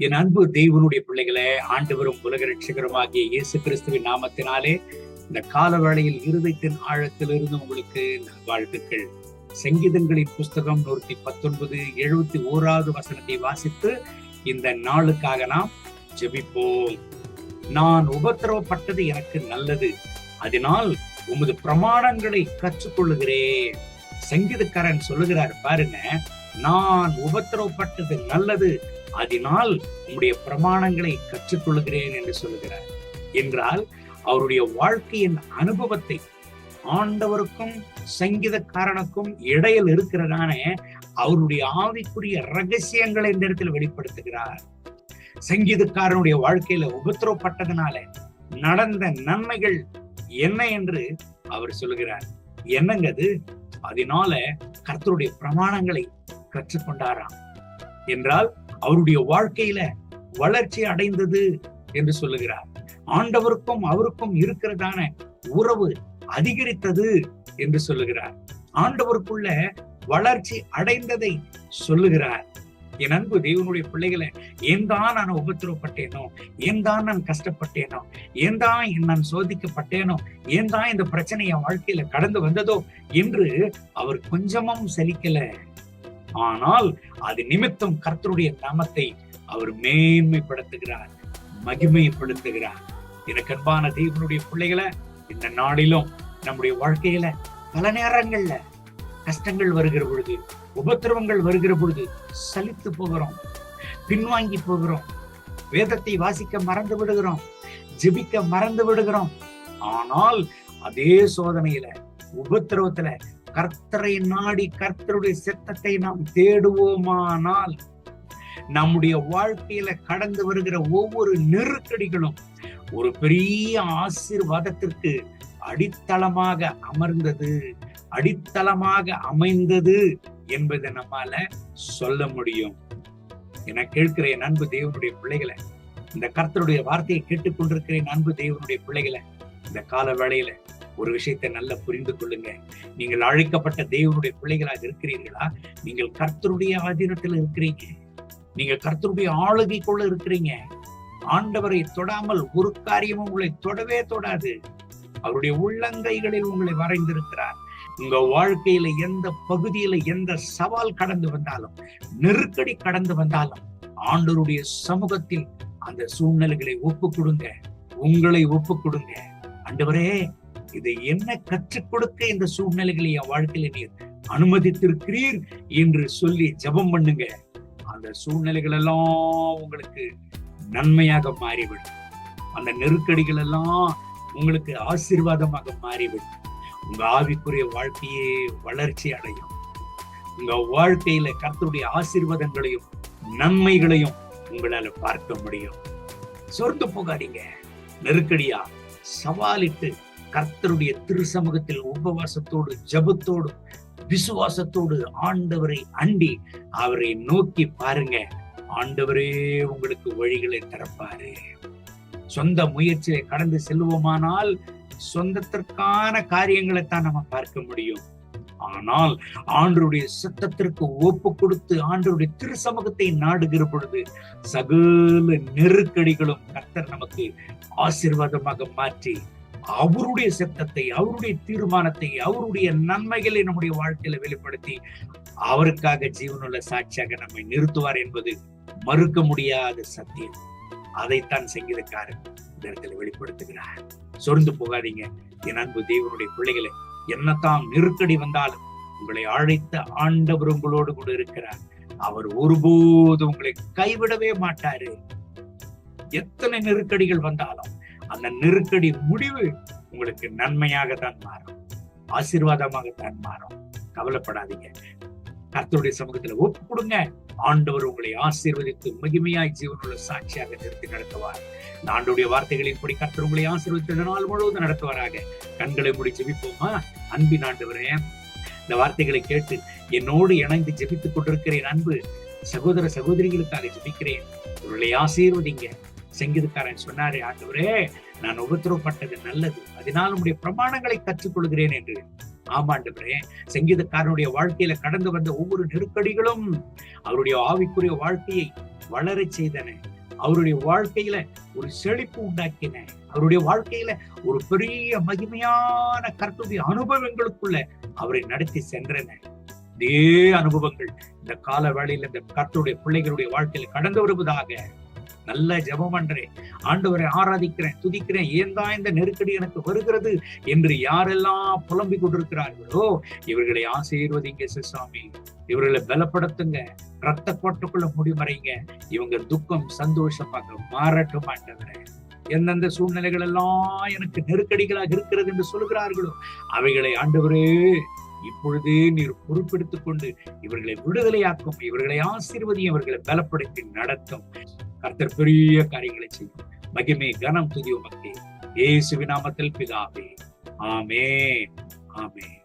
என் அன்பு தெய்வனுடைய பிள்ளைகளே ஆண்டவரும் உலக ரட்சகருமாகிய இயேசு கிறிஸ்துவின் நாமத்தினாலே இந்த கால வேளையில் இருதயத்தின் ஆழத்திலிருந்து உங்களுக்கு வாழ்த்துக்கள். சங்கீதங்களின் புஸ்தகம் நூற்றி பத்தொன்பது எழுபத்தி ஓராவது வசனத்தை வாசித்து இந்த நாளுக்காக நாம் ஜெபிப்போம். நான் உபத்திரவப்பட்டது எனக்கு நல்லது அதனால் உமது பிரமாணங்களை கற்றுக்கொள்ளுகிறேன். சங்கீதக்காரன் சொல்லுகிறார் பாருங்க நான் உபத்திரவப்பட்டது நல்லது அதனால் உம்முடைய பிரமாணங்களை கற்றுக்கொள்கிறேன் என்று சொல்லுகிறார். என்றால் அவருடைய வாழ்க்கையின் அனுபவத்தை ஆண்டவருக்கும் சங்கீதக்காரனுக்கும் இடையில் இருக்கிறதான அவருடைய ஆவிக்குரிய ரகசியங்களை இந்த இடத்தில் வெளிப்படுத்துகிறார். சங்கீதக்காரனுடைய வாழ்க்கையில உபத்திரவப்பட்டதுனால நடந்த நன்மைகள் என்ன என்று அவர் சொல்லுகிறார். என்னங்க அது அதனால கர்த்தருடைய பிரமாணங்களை கற்றுக்கொண்டாராம். என்றால் அவருடைய வாழ்க்கையில வளர்ச்சி அடைந்தது என்று சொல்லுகிறார். ஆண்டவருக்கும் அவருக்கும் இருக்கிறதான உறவு அதிகரித்தது என்று சொல்லுகிறார். ஆண்டவருக்குள்ள வளர்ச்சி அடைந்ததை சொல்லுகிறார். என் அன்பு தேவனுடைய பிள்ளைகளை ஏன் தான் நான் உபத்திரவப்பட்டேனோ ஏன் தான் நான் கஷ்டப்பட்டேனோ ஏன் தான் நான் சோதிக்கப்பட்டேனோ ஏன் தான் இந்த பிரச்சனை என் வாழ்க்கையில கடந்து வந்ததோ என்று அவர் கொஞ்சமும் சலிக்கல. ஆனால் அது நிமித்தம் கர்த்தருடைய நாமத்தை அவர் மேன்மைப்படுத்துகிறார் மகிமைப்படுத்துகிறார். எனக்கு அன்பான தெய்வனுடைய பிள்ளைகளை இந்த நாளிலும் நம்முடைய வாழ்க்கையில பல நேரங்கள்ல கஷ்டங்கள் வருகிற பொழுது உபத்திரவங்கள் வருகிற பொழுது சலித்து போகிறோம் பின்வாங்கி போகிறோம் வேதத்தை வாசிக்க மறந்து விடுகிறோம் ஜெபிக்க மறந்து விடுகிறோம். ஆனால் அதே சோதனையில உபத்திரவத்துல கர்த்தரை நாடி கர்த்தருடைய சித்தத்தை நாம் தேடுவோமானால் நம்முடைய வாழ்க்கையில கடந்து வருகிற ஒவ்வொரு நெருக்கடிகளும் ஒரு பெரிய ஆசீர்வாதத்திற்கு அடித்தளமாக அமர்ந்தது அடித்தளமாக அமைந்தது என்பதை நம்மால சொல்ல முடியும். என கேட்கிற என் அன்பு தேவனுடைய பிள்ளைகளை இந்த கர்த்தருடைய வார்த்தையை கேட்டுக்கொண்டிருக்கிற என் அன்பு தேவனுடைய பிள்ளைகளை இந்த கால வேளையில ஒரு விஷயத்தை நல்லா புரிந்து கொள்ளுங்க. நீங்கள் அழைக்கப்பட்ட தேவனுடைய பிள்ளைகளாக இருக்கிறீர்களா? நீங்கள் கர்த்தருடைய ஆதீனத்தில் இருக்கிறீங்க. நீங்க கர்த்தருடைய ஆளுகைக்குள்ள இருக்கிறீங்க. ஆண்டவரை தொடாமல் ஒரு காரியமும் உங்களை தொடவே தொடாது. அவருடைய உள்ளங்கைகளில் உங்களை வரைந்திருக்கிறார். உங்க வாழ்க்கையில எந்த பகுதியில எந்த சவால் கடந்து வந்தாலும் நெருக்கடி கடந்து வந்தாலும் ஆண்டவருடைய சமூகத்தில் அந்த சூழ்நிலைகளை ஒப்பு கொடுங்க உங்களை ஒப்பு கொடுங்க ஆண்டவரே இதை என்ன கற்றுக் கொடுக்க இந்த சூழ்நிலைகளை என் வாழ்க்கையில நீர் அனுமதித்திருக்கிறீர் என்று சொல்லி ஜெபம் பண்ணுங்க. அந்த சூழ்நிலைகள் எல்லாம் உங்களுக்கு நன்மையாக மாறிவிடும். அந்த நெருக்கடிகள் எல்லாம் உங்களுக்கு ஆசீர்வாதமாக மாறிவிடும். உங்க ஆவிக்குரிய வாழ்க்கையே வளர்ச்சி அடையும். உங்க வாழ்க்கையில கர்த்தருடைய ஆசீர்வாதங்களையும் நன்மைகளையும் உங்களால பார்க்க முடியும். சொர்ந்து போகாதீங்க. நெருக்கடியா சவாலிட்டு கர்த்தருடைய திருசமூகத்தில் உபவாசத்தோடு ஜபத்தோடு விசுவாசத்தோடு ஆண்டவரை அண்டி அவரை நோக்கி பாருங்க. ஆண்டவரே உங்களுக்கு வழிகளை திறப்பாரு சொந்த முயற்சியை கடந்து செல்வோமானால் சொந்தத்திற்கான காரியங்களை தான் நம்ம பார்க்க முடியும். ஆனால் ஆண்டருடைய சத்தத்திற்கு ஒப்பு கொடுத்து ஆண்டருடைய திருசமூகத்தை நாடுகிற பொழுது சகல நெருக்கடிகளும் கர்த்தர் நமக்கு ஆசீர்வாதமாக மாற்றி அவருடைய சத்தத்தை அவருடைய தீர்மானத்தை அவருடைய நன்மைகளை நம்முடைய வாழ்க்கையில வெளிப்படுத்தி அவருக்காக ஜீவனுள்ள சாட்சியாக நம்மை நிறுத்துவார் என்பது மறுக்க முடியாத சத்தியம். அதைத்தான் சங்கீதக்காரன் இந்த இடத்துல வெளிப்படுத்துகிறார். சொர்ந்து போகாதீங்க. என் அன்பு தேவனுடைய பிள்ளைகளை என்னத்தான் நெருக்கடி வந்தாலும் உங்களை அழைத்த ஆண்டவர் உங்களோடு கூட இருக்கிறார். அவர் ஒருபோது உங்களை கைவிடவே மாட்டாரு. எத்தனை நெருக்கடிகள் வந்தாலும் அந்த நெருக்கடி முடிவு உங்களுக்கு நன்மையாக தான் மாறும். ஆசீர்வாதமாகத்தான் மாறும். கவலைப்படாதீங்க. கர்த்தருடைய சமூகத்துல ஒப்பு கொடுங்க. ஆண்டவர் உங்களை ஆசீர்வதித்து மகிமையாய் ஜீவனுள்ள சாட்சியாக நிறுத்தி நடத்துவார். இந்த ஆண்டுடைய வார்த்தைகளின் படி கர்த்தர் உங்களை ஆசீர்வதித்து நாள் முழுவதும் நடத்துவாராக. கண்களை முடி ஜெபிப்போமா? அன்பின் ஆண்டவரே இந்த வார்த்தைகளை கேட்டு என்னோடு இணைந்து ஜெபித்துக் கொண்டிருக்கிறேன் அன்பு சகோதர சகோதரிகளுக்காக ஜெபிக்கிறேன். உங்களை ஆசீர்வதிங்க. சங்கீதக்காரன் சொன்னாரே ஆண்டவரே நான் உபத்திரப்பட்டது நல்லது. அதனால் உடைய பிரமாணங்களை கற்றுக்கொள்கிறேன் என்று. ஆமாண்டவரே சங்கீதக்காரனுடைய வாழ்க்கையில கடந்து வந்த ஒவ்வொரு நெருக்கடிகளும் அவருடைய ஆவிக்குரிய வாழ்க்கையை வளரச் செய்தன. அவருடைய வாழ்க்கையில ஒரு செழிப்பு உண்டாக்கின. அவருடைய வாழ்க்கையில ஒரு பெரிய மகிமையான கர்த்தருடைய அனுபவங்களுக்குள்ள அவரை நடத்தி சென்றன. இதே அனுபவங்கள் இந்த கால வேளையில இந்த கர்த்தருடைய பிள்ளைகளுடைய வாழ்க்கையில கடந்து வருவதாக நல்ல ஜபம் பண்றேன். ஆண்டவரை ஆராதிக்கிறேன் துதிக்கிறேன். ஏன் தான் இந்த நெருக்கடி எனக்கு வருகிறது என்று யாரெல்லாம் புலம்பிக் கொண்டிருக்கிறார்களோ இவர்களை ஆசீர்வதிங்க சிசாமி இவர்களை பலப்படுத்துங்க. ரத்த கோட்டைக்குள்ள முடிமறைங்க இவங்க துக்கம் சந்தோஷமாக மாறட்டும் ஆண்டவரே எந்தெந்த சூழ்நிலைகள் எல்லாம் எனக்கு நெருக்கடிகளாக இருக்கிறது என்று சொல்கிறார்களோ அவைகளை ஆண்டவரே இப்பொழுதே நீர் பொறுப்பெடுத்துக் கொண்டு இவர்களை விடுதலையாக்கும் இவர்களை ஆசீர்வதி இவர்களை பலப்படுத்தி நடத்தும். கர்த்தர் பெரிய காரியங்களை செய்யும். மகிமை கனம் துதி உமக்கு இயேசுவின் நாமத்தில் பிதாவே. ஆமே ஆமே